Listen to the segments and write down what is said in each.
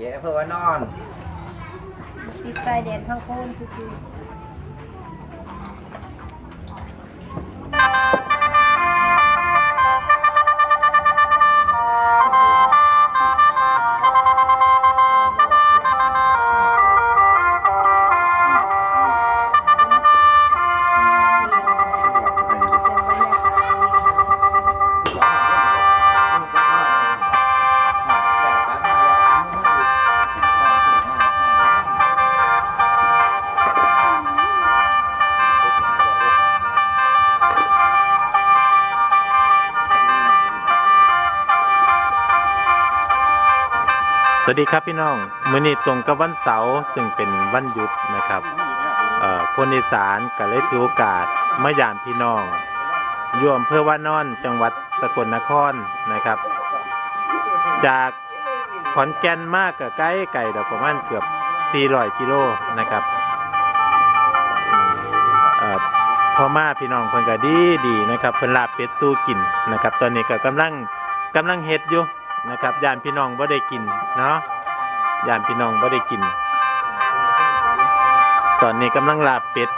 เจ๊เพื่อว่านอนติดไฟแดนข้างโค้นซื่อส วัสดีครับพี่น้องมื้อนี้ตรงกับวันเสาร์ซึ่งเป็นวันหยุดนะครับคนอีสานก็เลยถือโอกาสมายามพี่น้องยู่อำเภอว่านอนจังหวัดสกลนครนะครับ จากขอนแก่นมากกับใกล้ไก่ดอกประมาณเกือบ 400 กิโลนะครับพ่อมาพี่น้องเพิ่นก็ดีดีนะครับเพิ่นลาบเป็ดตู้กินนะครับ ตอนนี้ก็กำลังกำลังเฮ็ดอยู่ นะครับยานพี่น้องบ่ได้กินเนาะยานพี่น้องบ่ได้กิน ตอนนี้กำลังลาบเป็ด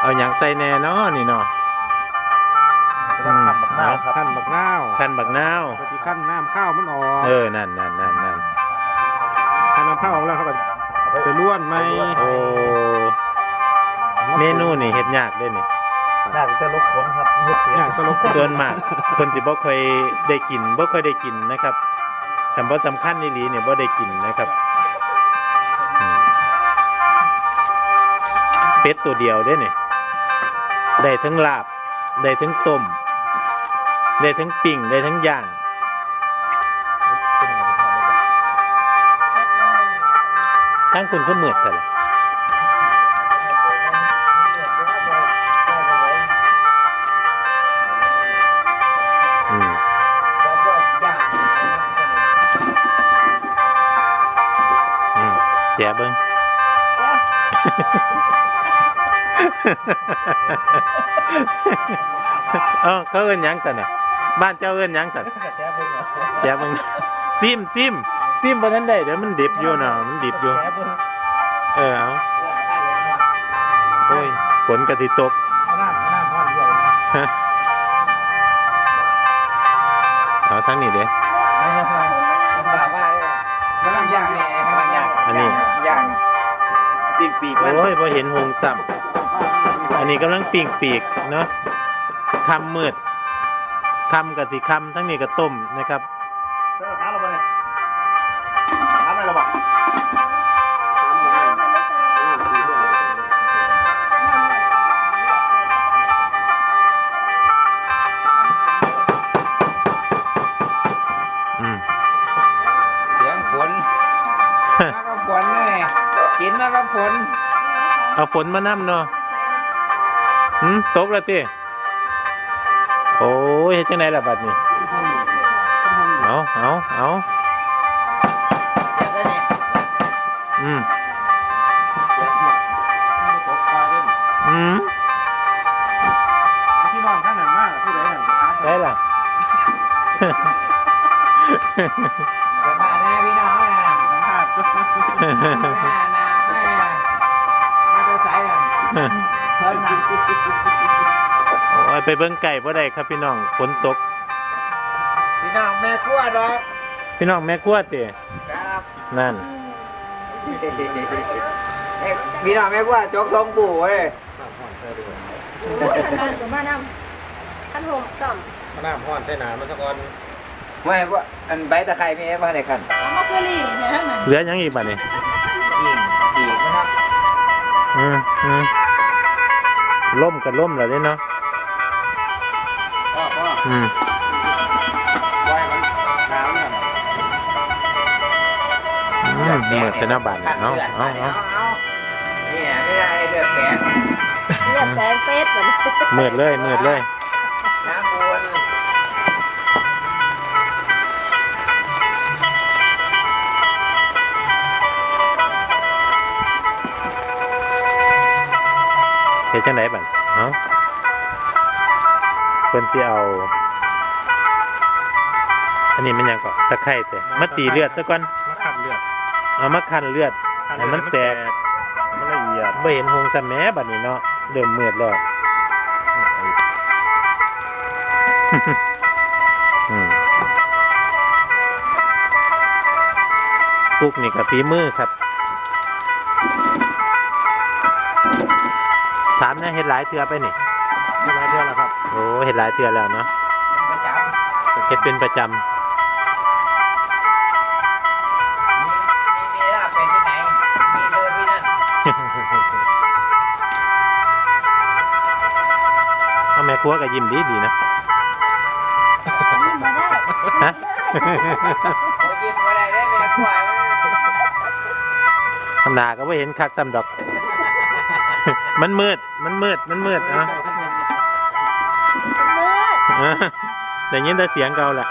เอาหยังใส่แหน่เนาะนี่เนาะกำลังขับบักนาวครับขั้นบักนาวขั้นบักนาวปฏิขั้นน้ำข้าวมันออกเออนั่นนั่นนั่นนั่นขั้นน้ำข้าวออกแล้วเขาก็ไปล้วนไหมโอ้เมนูนี่เฮ็ดยากเด้นี่ น่าจะลบขนครับเฮ็ดเปียอย่างกตลกส่วนมากคนสิบ่ค่อยได้กินบ่ค่อยได้กินนะครับคำบ่สำคัญอีหลีเนี่ยบ่ได้กินนะครับอืมเป็ดตัวเดียวเด้นี่ได้ทั้งลาบ ได้ทั้งต้ม ได้ทั้งปิ้งได้ทั้งย่างทั้งคุณก็เหมือดกันล่ะ มแย่เบิ้งเออเขาเอิ้นหยังสันน่ะบ้านเจ้าเอิ้นหยังสันแย่เบิ้งซิมซิมซิมบ่ทันได้เดี๋ยวมันดิบอยู่เนาะมันดิบอยู่ เออเอาโอ้ยฝนกะทิตกน้ำน้ำข้าวเดียวนะฮะเอาทั้งนี้เด้กำลังย่างแน่กำลังย่างอันนี้ย่าง ปีกปีกมันโอ้ยพอเห็นหงสับอันนี้กำลังปีกปีกเนาะคำมืดคำกับสีคำทั้งนี้ก็ต้มนะครับ นมากับฝนเอาฝนมานํเนาะหืมตกแล้วติโอ้ยเฮ็ดจังไดล่ะบัดนี้ เอาเอาเอาอืมตกปลาเล่นอืมพี่น้องข้างนั้นมากผู้ใดนั่นอาร์ตได้ล่ะจะมาแน่พี่น้องนะสัมภาษณ์ ไปเบิ่งไก่บ่ได้ครับพี่น้องฝนตก พี่น้องแม่ครัวดอกพี่น้องแม่กลัวติครับนั่น พี่น้องแม่ครัวจกทงปู่เว้ยๆโอ้ยขันบ้านสมมานำขันโฮมต่ำน้ำห้อนใส่หนามันสะก่อนไม่ว่าอันใบตะไคร้มีมาได้กันมะเขือรีเนี่ยนั่นเหลือหยังอีกบัดนี้ยิงปีกนะครับอืมอืมล่มกับล่มแล้วเด้เนาะพ่ อพ่ออืมไว้มันขาวเนี่ยอืมเหมือนเป็นหน้าบ้านเนี่ยเอาเอาเอานี่ไม่ได้เดือดแตกเลือดแสงเฟสเหมือนเหมือดเลยเหมือดเลยน้ำวนเฮ็ดจังไดบัดเอ้า เพิ่นสิเอา อันนี้มันหยังก็ตะไคร้แต่มาตีเลือดซะก่อนมาขับเลือดเอามาคั้นเลือดให้มันแตกมันละเอียดบ่เห็นหงสะแหมบัดนี้เนาะเริ่มมืดแล้วอืมกุกนี่กับฝีมือครับถามนะเห็ดหลายเทือไปนี่ ทำไมเท่าแล้วครับโอ้เห็ดหลายเทือแล้วเนาะประจำเห็ดเป็นประจมีมีมีลาบเป็ดที่ไหน มีเบอร์ที่นั่นำ เอาแม่ครัวก็ยิ้มดีดีๆนะ นี่มาได้ฮะ โอ้ยยิ้มอะไรได้แม่ขวายทำนาก็ไม่เห็นคักซ้ำดอก มันมืด มันมืด มันมืดเอะมืด แต่ยินแต่เสียงเก่าแหละ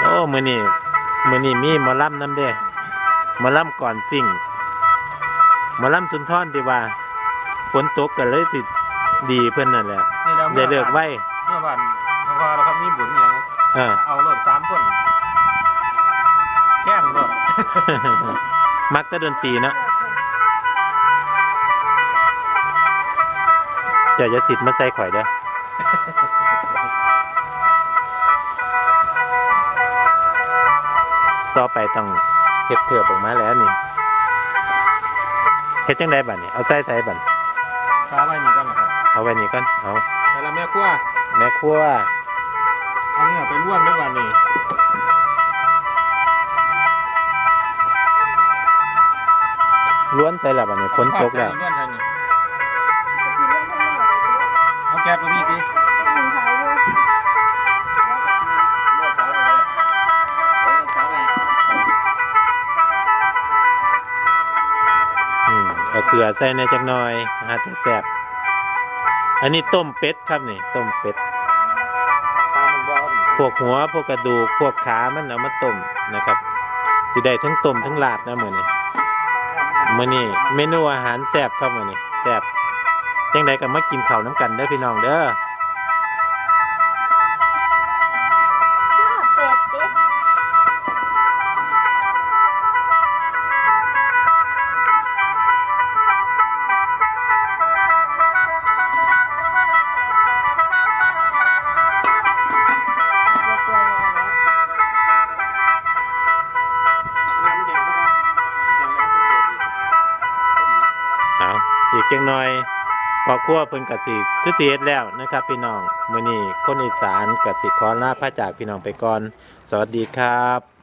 โอ้มือนี่มือนี่มีหมอลำน้ำเด้หมอลำก่อนสิ่งหมอลำสุนทรที่ว่าฝนตกกันเลยสิดีเพื่อนนั่นแหละนี่แล้วได้เลิกไว้เมื่อวันเพราะว่าเราครับมีบุญอย่างเออเอารถสามคนแค่นรถมักแต่ดนตรีเนาะ เจ้าจะสิทธิ์มาใส่ข่อยเด้อต่อไปต้องเฮ็ดเพื่อออกมาแล้วนี่เฮ็ดจังไดบัดนี่เอาใส่ใส่บัดฟ้าไว้นี่ก่อนนะครับเอาไว้นี่ก่อนเอาแต่ละแม่ครัวแม่ครัวเอาเนื้อไปร่วนด้วยวันนี้ล้วนใส่และบัดนี่ฝนตกแล้วร่วนไทยนี่ แก๊สมาพี่ดิไม่มีใครด้วยลวกเสาเลยเออเสาไงอืมเอาเกลือใส่ในจักหน่อยหาแต่แซ่บอันนี้ต้มเป็ดครับนี่ต้มเป็ด ตามมันบ่ครับพวกหัวพวกกระดูกพวกขามันเอามาต้มนะครับสิได้ทั้งต้มทั้งลาบนะมื้อนี้มื้อนี้เมนูอาหารแซ่บครับมื้อนี้แซ่บ จังใดก็มากินข้าวน้ำกันเด้อพี่น้องเด้อข้าวเป็ดดิเรียบร้อยแล้วน้ำแข็งเข้าไปแข็งแล้วเอาอีกจังหน่อย พอครัวเพิ่นกสิคือสิเสียแล้วนะครับ พี่น้องมื้อนี้คนอีสานกสิขอลาพระจากพี่น้องไปก่อน สวัสดีครับ